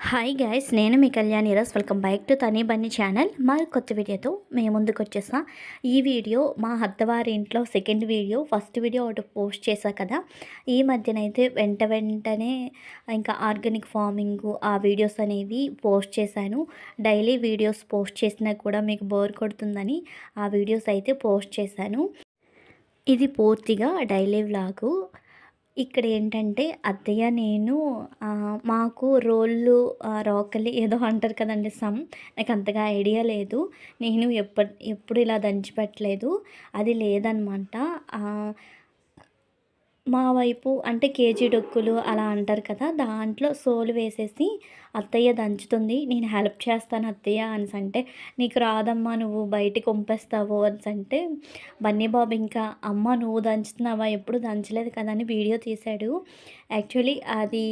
Hi guys నేను మీ కళ్యాణ్ ఈరోజు welcome back to Tani Bunny channel మా కొత్త వీడియోతో మేము ముందుకు వచ్చేసాం ఈ వీడియో మా అత్తవారి ఇంట్లో సెకండ్ వీడియో ఫస్ట్ వీడియో ఒకటి పోస్ట్ చేశా కదా. ఈ మధ్యనైతే వెంట వెంటనే ఇంకా ఆర్గానిక్ ఫార్మింగ్ ఆ వీడియోస్ అనేవి పోస్ట్ చేశాను. డైలీ వీడియోస్ పోస్ట్ చేసినా కూడా మీకు బోర్ కొడుతుందని ఆ వీడియోస్ అయితే పోస్ట్ చేశాను. ఇది పూర్తిగా డైలీ వ్లాగు ఇక్కడ ఏంటంటే అత్తయ్య నేను మాకు రోళ్ళు రోకలి ఏదో అంటారు కదండి సమ్. నాకు అంతగా ఐడియా లేదు. నేను ఎప్పటి ఎప్పుడు ఇలా దంచిపెట్టలేదు. అది లేదనమాట. మా వైపు అంటే కేజీ డొక్కులు అలా అంటారు కదా దాంట్లో సోలు వేసేసి అత్తయ్య దంచుతుంది. నేను హెల్ప్ చేస్తాను అత్తయ్య అని అంటే నీకు రాదమ్మా నువ్వు బయటికి పంపేస్తావు అని అంటే బన్నీ బాబు ఇంకా అమ్మ నువ్వు దంచుతున్నావా? ఎప్పుడు దంచలేదు కదా అని వీడియో తీశాడు. యాక్చువల్లీ అది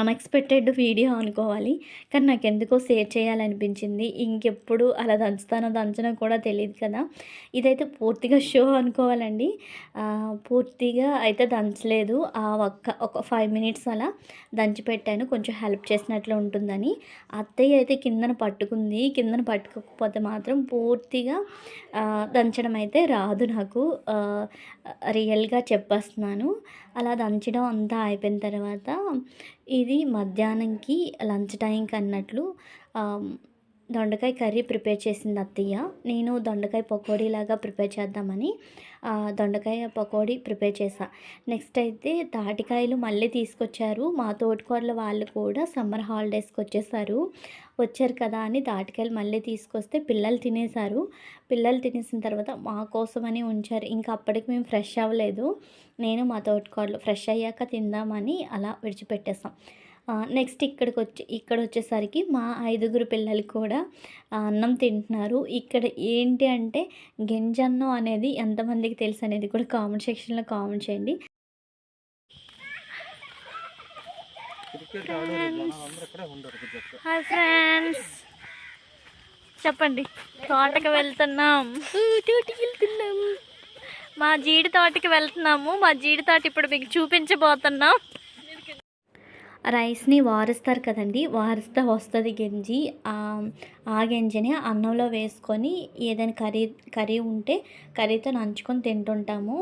అన్ఎక్స్పెక్టెడ్ వీడియో అనుకోవాలి. కానీ నాకు ఎందుకో షేర్ చేయాలనిపించింది. ఇంకెప్పుడు అలా దంచుతానో దంచనో కూడా తెలియదు కదా. ఇదైతే పూర్తిగా షో అనుకోవాలండి. పూర్తిగా అయితే దంచలేదు. ఆ ఒక్క ఒక ఫైవ్ మినిట్స్ అలా దంచి పెట్టాను. కొంచెం హెల్ప్ చేసినట్లు ఉంటుందని. అత్తయ్య అయితే కిందన పట్టుకుంది. కిందన పట్టుకోకపోతే మాత్రం పూర్తిగా దంచడం అయితే రాదు నాకు. రియల్గా చెప్పేస్తున్నాను. అలా దంచడం అంతా అయిపోయిన తర్వాత ఇది మధ్యాహ్నంకి లంచ్ టైంకి అన్నట్లు దొండకాయ కర్రీ ప్రిపేర్ చేసింది అత్తయ్య. నేను దొండకాయ పకోడీ లాగా ప్రిపేర్ చేద్దామని దొండకాయ పకోడీ ప్రిపేర్ చేశా నెక్స్ట్ అయితే తాటికాయలు మళ్ళీ తీసుకొచ్చారు. మా తోటికోడల వాళ్ళు కూడా సమ్మర్ హాలిడేస్కి వచ్చేసారు. వచ్చారు కదా అని తాటికాయలు మళ్ళీ తీసుకొస్తే పిల్లలు తినేశారు. పిల్లలు తినేసిన తర్వాత మా కోసమని ఉంచారు. ఇంకా అప్పటికి మేము ఫ్రెష్ అవ్వలేదు. నేను మా తోటికోడలు ఫ్రెష్ అయ్యాక తిందామని అలా విడిచిపెట్టేసాం. నెక్స్ట్ ఇక్కడికి వచ్చి ఇక్కడ వచ్చేసరికి మా ఐదుగురు పిల్లలు కూడా అన్నం తింటున్నారు. ఇక్కడ ఏంటి అంటే గింజన్నం అనేది ఎంతమందికి తెలుసు అనేది కూడా కామెంట్ సెక్షన్లో కామెంట్ చేయండి. హాయ్ ఫ్రెండ్స్ చెప్పండి తోటకి వెళ్తున్నాం తోటకి వెళ్తున్నాం. మా జీడి తోటకి వెళ్తున్నాము. మా జీడి తోట ఇప్పుడు మీకు చూపించబోతున్నాం. రైస్ని వారుస్తారు కదండి. వారిస్తే వస్తుంది గంజి ఆ గంజిని అన్నంలో వేసుకొని ఏదైనా కర్రీ కర్రీ ఉంటే కర్రీతో నంచుకొని తింటుంటాము.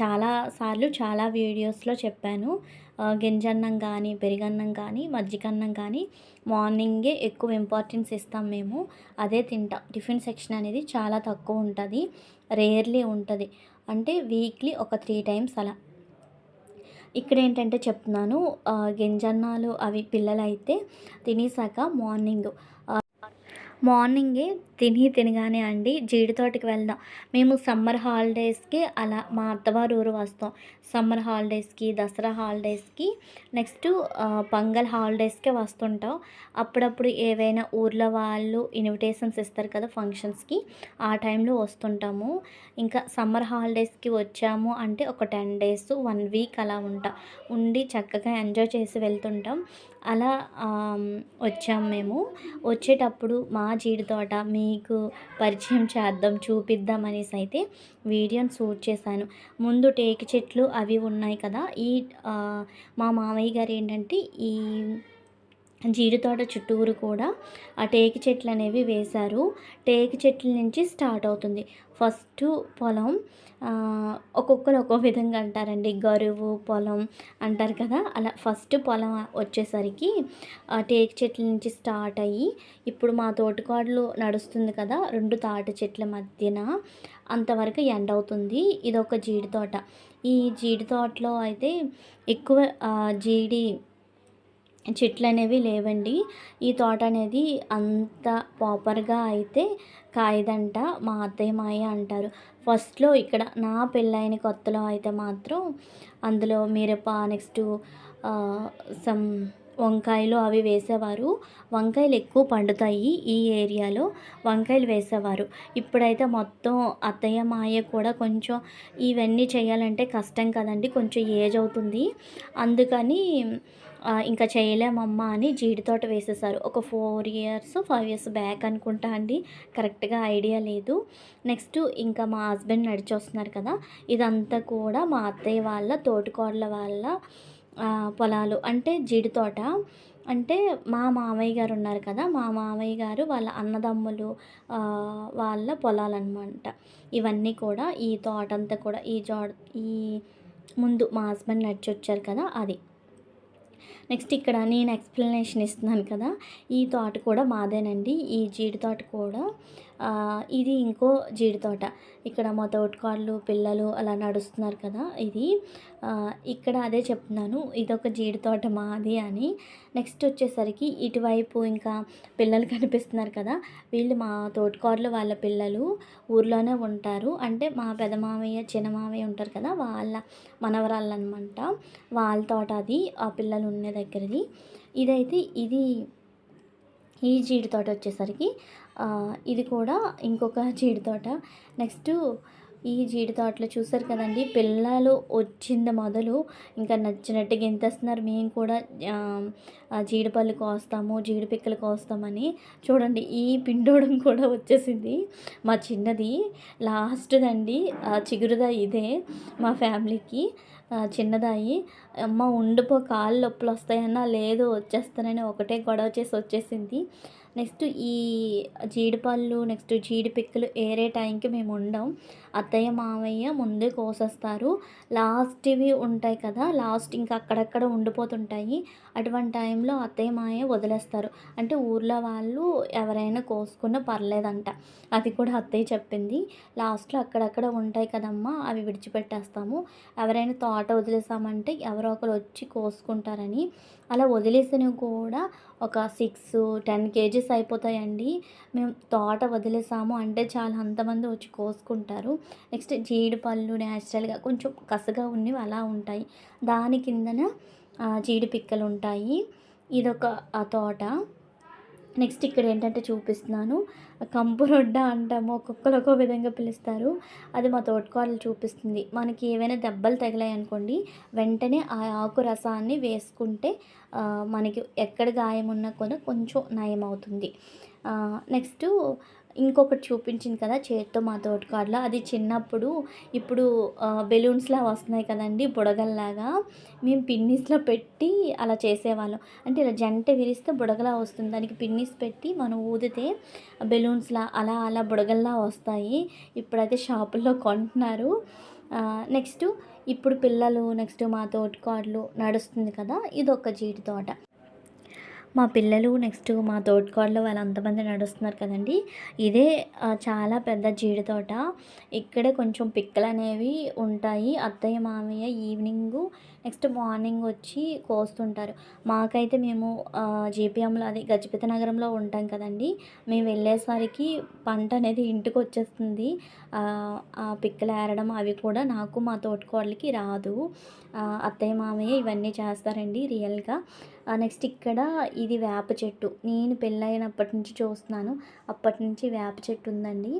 చాలా సార్లు చాలా వీడియోస్లో చెప్పాను. గింజన్నం కానీ పెరిగన్నం కానీ మజ్జిగన్నం కానీ మార్నింగే ఎక్కువ ఇంపార్టెన్స్ ఇస్తాం మేము. అదే తింటాం. టిఫిన్ సెక్షన్ అనేది చాలా తక్కువ ఉంటుంది. రేర్లీ ఉంటుంది. అంటే వీక్లీ ఒక త్రీ టైమ్స్ అలా. ఇక్కడ ఏంటంటే చెప్తున్నాను గింజన్నాలు అవి పిల్లలైతే తినేసాక మార్నింగ్ మార్నింగే తిని తినగానే అండి జీడి తోటకి వెళ్దాం. మేము సమ్మర్ హాలిడేస్కి అలా మా అత్తవారు ఊరు వస్తాం. సమ్మర్ హాలిడేస్కి దసరా హాలిడేస్కి నెక్స్ట్ పొంగల్ హాలిడేస్కే వస్తుంటాం. అప్పుడప్పుడు ఏవైనా ఊర్లో వాళ్ళు ఇన్విటేషన్స్ ఇస్తారు కదా ఫంక్షన్స్కి ఆ టైంలో వస్తుంటాము. ఇంకా సమ్మర్ హాలిడేస్కి వచ్చాము అంటే ఒక టెన్ డేస్ వన్ వీక్ అలా ఉంటాం. ఉండి చక్కగా ఎంజాయ్ చేసి వెళ్తుంటాం. అలా వచ్చాము మేము. వచ్చేటప్పుడు మా జీడి తోట మీకు పరిచయం చేద్దాం చూపిద్దాం అనేసి అయితే వీడియోని షూట్ చేశాను. ముందు టేకు చెట్లు అవి ఉన్నాయి కదా. ఈ మా మామయ్య గారు ఏంటంటే ఈ జీడి తోట చుట్టూరు కూడా ఆ టేకు చెట్లు అనేవి వేశారు. టేకు చెట్ల నుంచి స్టార్ట్ అవుతుంది. ఫస్ట్ పొలం ఒక్కొక్కరు ఒక్కో విధంగా అంటారండి. గరువు పొలం అంటారు కదా. అలా ఫస్ట్ పొలం వచ్చేసరికి టేక్ టేకు చెట్ల నుంచి స్టార్ట్ అయ్యి ఇప్పుడు మా తోటకాడలు నడుస్తుంది కదా రెండు తాటి చెట్ల మధ్యన అంతవరకు ఎండ్ అవుతుంది. ఇది ఒక జీడి తోట. ఈ జీడి తోటలో అయితే ఎక్కువ జీడి చెట్లు అనేవి లేవండి. ఈ తోట అనేది అంత ప్రాపర్గా అయితే కాయదంట మా అత్తయ్య మాయ అంటారు. ఫస్ట్లో ఇక్కడ నా పెళ్ళైన కొత్తలో అయితే మాత్రం అందులో మిరప నెక్స్ట్ సమ్ వంకాయలు అవి వేసేవారు. వంకాయలు ఎక్కువ పండుతాయి ఈ ఏరియాలో. వంకాయలు వేసేవారు. ఇప్పుడైతే మొత్తం అత్తయ్య మాయ కూడా కొంచెం ఇవన్నీ చేయాలంటే కష్టం కదండి. కొంచెం ఏజ్ అవుతుంది. అందుకని ఇంకా చేయలేమమ్మా అని జీడి తోట వేసేసారు. ఒక four years five years back అనుకుంటా అండి. కరెక్ట్గా ఐడియా లేదు. నెక్స్ట్ ఇంకా మా హస్బెండ్ నడిచి వస్తున్నారు కదా ఇదంతా కూడా మా అత్తయ్య వాళ్ళ తోటికోడల వాళ్ళ పొలాలు. అంటే జీడి తోట అంటే మా మామయ్య గారు ఉన్నారు కదా మా మామయ్య గారు వాళ్ళ అన్నదమ్ములు వాళ్ళ పొలాలన్నమాట. ఇవన్నీ కూడా ఈ తోట అంతా కూడా ఈ జో ఈ ముందు మా హస్బెండ్ నడిచి వచ్చారు కదా అది. నెక్స్ట్ ఇక్కడ నేను ఎక్స్ప్లెనేషన్ ఇస్తున్నాను కదా ఈ తోట కూడా మాదేనండి. ఈ జీడి తోట కూడా ఇది ఇంకో జీడి తోట. ఇక్కడ మా తోటకాళ్ళు పిల్లలు అలా నడుస్తున్నారు కదా ఇది. ఇక్కడ అదే చెప్తున్నాను ఇదొక జీడి తోట మాది అని. నెక్స్ట్ వచ్చేసరికి ఇటువైపు ఇంకా పిల్లలు కనిపిస్తున్నారు కదా వీళ్ళు మా తోటకారులు వాళ్ళ పిల్లలు ఊర్లోనే ఉంటారు. అంటే మా పెద్ద మామయ్య చిన్న మామయ్య ఉంటారు కదా వాళ్ళ మనవరాళ్ళు అనమాట వాళ్ళ తోట అది ఆ పిల్లలు ఉన్నది. దగ్గరది. ఇదైతే ఇది ఈ జీడి తోట వచ్చేసరికి ఇది కూడా ఇంకొక జీడి తోట. నెక్స్ట్ ఈ జీడి తోటలో చూసారు కదండి పిల్లలు వచ్చింది మొదలు. ఇంకా నచ్చినట్టు గెంతేస్తున్నారు మేము కూడా జీడిపళ్ళు కోస్తాము జీడి పిక్కలు కోస్తామని. చూడండి ఈ పిండోడం కూడా వచ్చేసింది. మా చిన్నది లాస్ట్దండి చిగురుదా ఇదే మా ఫ్యామిలీకి చిన్నదాయి. అమ్మ ఉండిపో కాళ్ళు నొప్పులు వస్తాయన్నా లేదు వచ్చేస్తానని ఒకటే గొడవ చేసి వచ్చేసింది. నెక్స్ట్ ఈ జీడిపళ్ళు నెక్స్ట్ జీడి పిక్కలు ఏరే టైంకి మేము ఉండం. అత్తయ్య మామయ్య ముందే కోసేస్తారు. లాస్ట్వి ఉంటాయి కదా లాస్ట్ ఇంకా అక్కడక్కడ ఉండిపోతుంటాయి. అటువంటి టైంలో అత్తయ్య మామయ్య వదిలేస్తారు. అంటే ఊర్లో వాళ్ళు ఎవరైనా కోసుకున్నా పర్లేదంట. అది కూడా అత్తయ్య చెప్పింది. లాస్ట్లో అక్కడక్కడ ఉంటాయి కదమ్మా అవి విడిచిపెట్టేస్తాము. ఎవరైనా తోట వదిలేసామంటే ఎవరో ఒకరు వచ్చి కోసుకుంటారని. అలా వదిలేసినవి కూడా ఒక సిక్స్ టెన్ కేజీస్ అయిపోతాయండి. మేము తోట వదిలేసాము అంటే చాలా అంతమంది వచ్చి కోసుకుంటారు. నెక్స్ట్ జీడిపళ్ళు న్యాచురల్గా కొంచెం కసగా ఉన్నవి అలా ఉంటాయి. దాని కిందన జీడి పిక్కలు ఉంటాయి. ఇదొక ఆ తోట. నెక్స్ట్ ఇక్కడ ఏంటంటే చూపిస్తున్నాను. కంపురొడ్డ అంటాము. ఒక్కొక్కరు ఒక్కో విధంగా పిలుస్తారు. అది మా తోటకోడలు చూపిస్తుంది. మనకి ఏవైనా దెబ్బలు తగిలాయి అనుకోండి వెంటనే ఆ ఆకు రసాన్ని వేసుకుంటే మనకి ఎక్కడ గాయం ఉన్నా కూడా కొంచెం నయం అవుతుంది నెక్స్ట్ ఇంకొకటి చూపించింది కదా చేత్తో మా తోటకాడలో. అది చిన్నప్పుడు ఇప్పుడు బెలూన్స్లా వస్తున్నాయి కదండి బుడగల్లాగా. మేము పిన్నిస్లో పెట్టి అలా చేసేవాళ్ళం. అంటే ఇలా జంట విరిస్తే బుడగలా వస్తుంది. దానికి పిన్నిస్ పెట్టి మనం ఊదితే బెలూన్స్లా అలా అలా బుడగల్లా వస్తాయి. ఇప్పుడైతే షాపుల్లో కొంటున్నారు. నెక్స్ట్ ఇప్పుడు పిల్లలు నెక్స్ట్ మా తోటకాడలు నడుస్తుంది కదా ఇది ఒక జీడి తోట. మా పిల్లలు నెక్స్ట్ మా తోటకోడలు వాళ్ళు అంతమంది నడుస్తున్నారు కదండి. ఇదే చాలా పెద్ద జీడి తోట ఇక్కడే కొంచెం పిక్కలు అనేవి ఉంటాయి. అత్తయ్య మామయ్య ఈవినింగ్ నెక్స్ట్ మార్నింగ్ వచ్చి కోస్తుంటారు. మాకైతే మేము జీపీఎంలో అది గజపతి నగరంలో ఉంటాం కదండి. మేము వెళ్ళేసరికి పంట అనేది ఇంటికి వచ్చేస్తుంది. ఆ, పిక్కలు ఏరడం అవి కూడా నాకు మా తోటకోడలికి రాదు. అత్తయ్య మామయ్య ఇవన్నీ చేస్తారండి రియల్గా. నెక్స్ట్ ఇక్కడ ఇది వేప చెట్టు. నేను పెళ్ళైనప్పటి నుంచి చూస్తున్నాను. అప్పటి నుంచి వేప చెట్టు ఉందండి.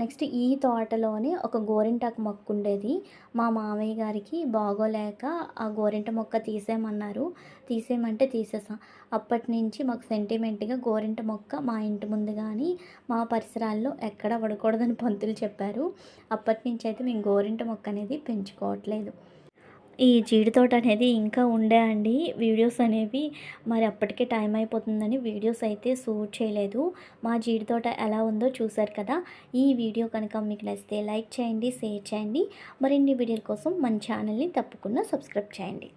నెక్స్ట్ ఈ తోటలోనే ఒక గోరింటాకు మొక్క ఉండేది. మా మామయ్య గారికి బాగోలేక ఆ గోరింట మొక్క తీసేయమన్నారు. తీసేయమంటే తీసేసాం అప్పటి నుంచి మాకు సెంటిమెంట్గా గోరింట మొక్క మా ఇంటి ముందు కానీ మా పరిసరాల్లో ఎక్కడ పడకూడదని పంతులు చెప్పారు. అప్పటి నుంచి అయితే మేము గోరింట మొక్క అనేది పెంచుకోవట్లేదు. ఈ జీడి తోట అనేది ఇంకా ఉండే అండి. వీడియోస్ అనేవి మరి అప్పటికే టైం అయిపోతుందని వీడియోస్ అయితే షూట్ చేయలేదు. మా జీడి తోట ఎలా ఉందో చూసారు కదా. ఈ వీడియో కనుక మీకు నచ్చితే లైక్ చేయండి షేర్ చేయండి. మరిన్ని వీడియోల కోసం మన ఛానల్ని తప్పకుండా సబ్స్క్రైబ్ చేయండి.